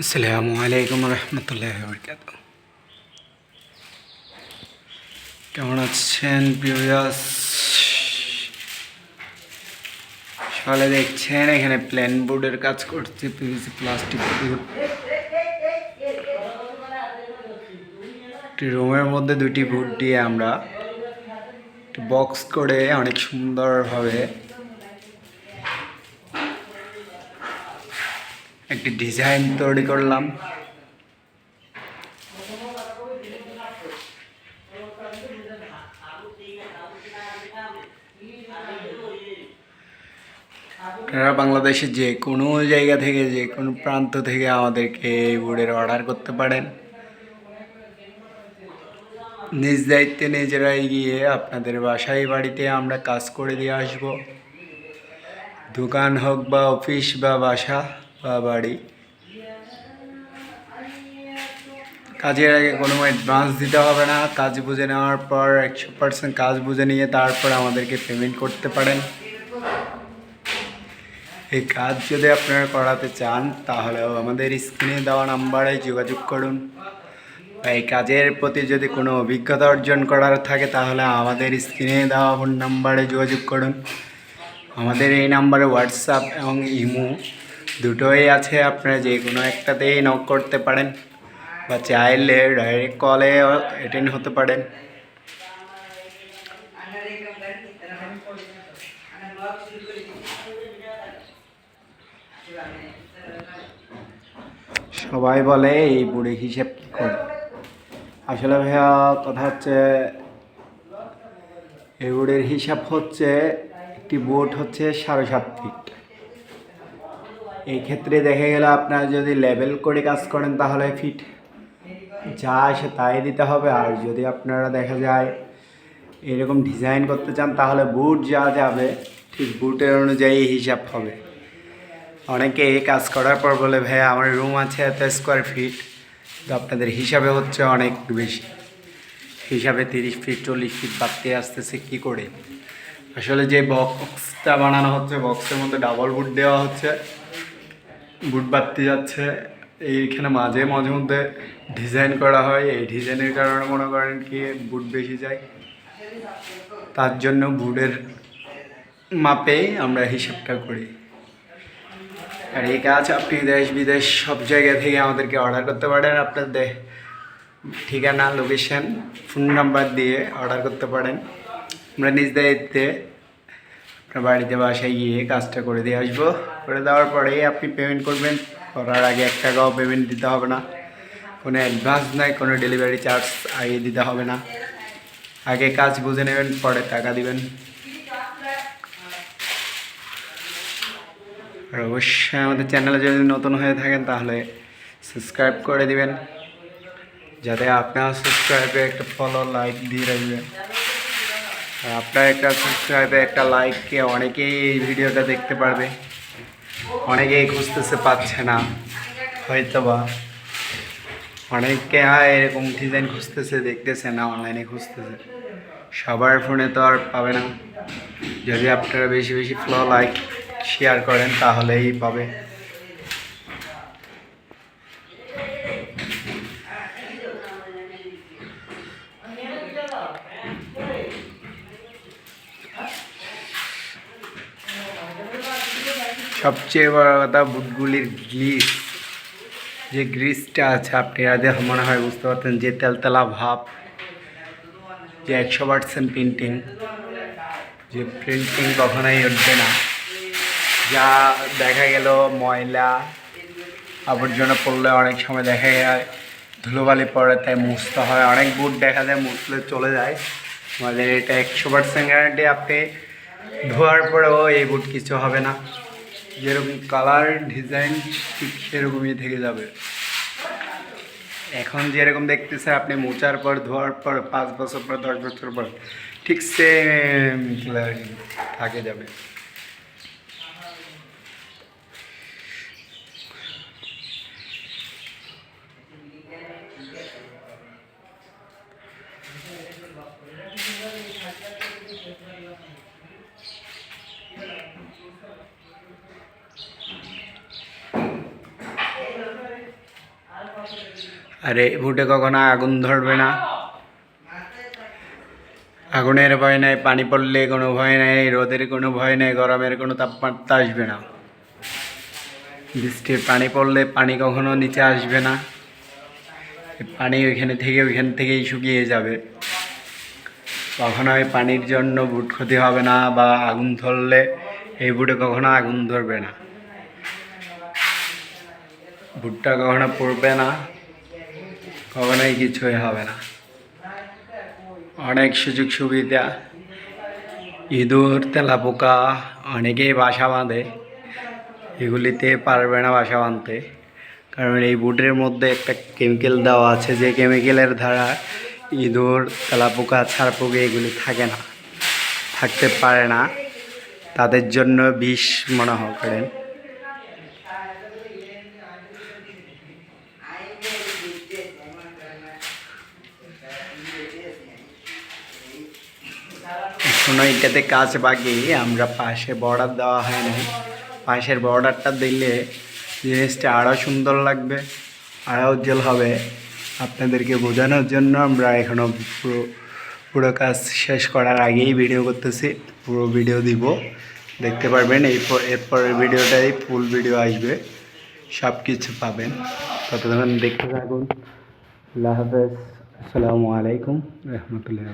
আসসালামু আলাইকুম রহমতুল্লাহ বরকাত কেমন আছেন প্রিয়াস সকালে দেখছেন, এখানে প্ল্যান বোর্ডের কাজ করছে পিভিসি প্লাস্টিক একটি রুমের মধ্যে দুটি বোর্ড দিয়ে আমরা বক্স করে অনেক সুন্দরভাবে একটি ডিজাইন তৈরি করলাম। আপনারা বাংলাদেশে যে কোনো জায়গা থেকে, যে কোনো প্রান্ত থেকে আমাদেরকে এই বোর্ডের অর্ডার করতে পারেন। নিজ দায়িত্বে নিজেরাই গিয়ে আপনাদের বাসায়, বাড়িতে আমরা কাজ করে দিয়ে আসব। দোকান হোক বা অফিস বা বাসা। বা বাড়ি। কাজের আগে কোনো অ্যাডভান্স দিতে হবে না। কাজ বুঝে নেওয়ার পর একশো পার্সেন্ট কাজ বুঝে নিয়ে তারপর আমাদেরকে পেমেন্ট করতে পারেন। এই কাজ যদি আপনারা করাতে চান তাহলেও আমাদের স্ক্রিনে দেওয়া নাম্বারে যোগাযোগ করুন। এই কাজের প্রতি যদি কোনো অভিজ্ঞতা অর্জন করার থাকে, তাহলে আমাদের স্ক্রিনে দেওয়া ফোন নাম্বারে যোগাযোগ করুন। আমাদের এই নাম্বারে হোয়াটসঅ্যাপ এবং ইমো দুটোই আছে, আপনারা যে কোনো একটাতেই নক করতে পারেন বা চাইলে ডাইরেক্ট কলে অ্যাটেন্ড হতে পারেন। সবাই বলে, এই বুড়ি হিসেব করে? আসলে ভাইয়া, কথা হচ্ছে, এই বুড়ির হিসাব হচ্ছে, একটি বোট হচ্ছে সাড়ে সাত ফিট এই ক্ষেত্রে দেখা গেল আপনারা যদি লেভেল করে কাজ করেন তাহলে ফিট যা আসে তাই দিতে হবে। আর যদি আপনারা দেখা যায় এরকম ডিজাইন করতে চান তাহলে বুট যা যাবে, ঠিক বুটের অনুযায়ী হিসাব হবে। অনেকে এই কাজ করার পর বলে ভাই আমার রুম আছে এত স্কোয়ার ফিট তো আপনাদের হিসাবে হচ্ছে অনেক বেশি। হিসাবে তিরিশ ফিট চল্লিশ ফিট বাড়তে আসতেছে কী করে? আসলে যে বক্সটা বানানো হচ্ছে বক্সের মধ্যে ডাবল বুট দেওয়া হচ্ছে। বুট বাড়তে যাচ্ছে। এইখানে মাঝে মাঝে মধ্যে ডিজাইন করা হয়। এই ডিজাইনের কারণে মনে করেন কি বুট বেশি যায়। তার জন্য বুটের মাপে আমরা হিসাবটা করি। আর এই কাজ আপনি দেশ বিদেশ সব জায়গা থেকে আমাদেরকে অর্ডার করতে পারেন। আপনার আপনাদের ঠিকানা লোকেশন ফোন নাম্বার দিয়ে অর্ডার করতে পারেন। আমরা নিজ দায়িত্বে আপনার বাড়িতে বাসায় গিয়ে কাজটা করে দিয়ে আসব। করে দেওয়ার পরেই আপনি পেমেন্ট করবেন। করার আগে এক টাকাও পেমেন্ট দিতে হবে না। কোনো অ্যাডভান্স নাই, কোনো ডেলিভারি চার্জ আগে দিতে হবে না। আগে কাজ বুঝে নেবেন, পরে টাকা দিবেন। আর অবশ্যই আমাদের চ্যানেলে যদি নতুন হয়ে থাকেন, তাহলে সাবস্ক্রাইব করে দিবেন। যাতে আপনার সাবস্ক্রাইবে একটা ফলো লাইক দিয়ে রাখবেন। আপনার একটা সাবস্ক্রাইবে একটা লাইককে অনেকেই এই ভিডিওটা দেখতে পারবে। অনেকেই খুঁজতেছে পাচ্ছে না। হয়তো বা অনেকে হয়, এরকম ডিজাইন খুঁজতেছে, দেখতেছে না অনলাইনে খুঁজতেছে। সবার ফোনে তো আর পাবে না। যদি আপনারা বেশি বেশি ফ্লো লাইক শেয়ার করেন, তাহলেই পাবে। সবচেয়ে বড় কথা বুটগুলির গ্লিস। যে গ্রিসটা আছে, আপনি আগে মনে হয় বুঝতে পারতেন, যে তেলতেলা ভাব, যে একশো পার্সেন্ট প্রিন্টিং যে প্রিন্টিং কখনোই উঠবে না। যা দেখা গেল ময়লা, আবর্জনা পড়লে অনেক সময় দেখা যায়, ধুলোবালি পড়ে, তাই মুছতে হয়। অনেক বুট দেখা যায় মুছলে চলে যায়। আমাদের এটা একশো পার্সেন্ট গ্যারান্টি আপনি ধোয়ার পরেও এই বুট কিছু হবে না। যেরকম কালার ডিজাইন ঠিক সেরকমই থেকে যাবে। এখন যেরকম দেখতেছে, আপনি মোচার পর, ধোয়ার পর, পাঁচ বছর পর, দশ বছর পর, ঠিক সেম থাকে যাবে। আর বুটে কখনো আগুন ধরবে না। আগুনের ভয় নাই, পানি পড়লে কোনো ভয় নাই, রোদের কোনো ভয় নেই, গরমের কোনো তাপমাত্রা আসবে না। বৃষ্টির পানি পড়লে পানি কখনো নিচে আসবে না। পানি ওইখানে থেকে ওইখান থেকেই শুকিয়ে যাবে। কখনোই পানির জন্য বুট ক্ষতি হবে না বা আগুন ধরলে এই বুটে কখনো আগুন ধরবে না। ভুট্টা কখনো পড়বে না। কখনোই কিছুই হবে না। অনেক সুযোগ সুবিধা। ইঁদুর, তেলাপোকা অনেকেই বাসা বাঁধে। এগুলিতে পারবে না বাসা বাঁধতে। কারণ এই বুটের মধ্যে একটা কেমিক্যাল দেওয়া আছে। যে কেমিক্যালের দ্বারা ইঁদুর, তেলাপোকা, ছাড়পোকা এগুলি থাকে না, থাকতে পারে না। তাদের জন্য বিষ মনে হয় করেন। এখনও এটাতে কাজ বাকি, আমরা পাশে বর্ডার দেওয়া হয় নাই। পাশের বর্ডারটা দিলে জিনিসটা আরও সুন্দর লাগবে আরও উজ্জ্বল হবে। আপনাদেরকে বোঝানোর জন্য আমরা এখনও পুরো পুরো কাজ শেষ করার আগেই ভিডিও করতেছি, পুরো ভিডিও দিব। দেখতে পারবেন, এই এরপরের ভিডিওটাই ফুল ভিডিও আসবে সব কিছু পাবেন। ততক্ষণ দেখতে থাকুন। আল্লাহ হাফেজ। আসসালামু আলাইকুম। রহমতুল্লাহ।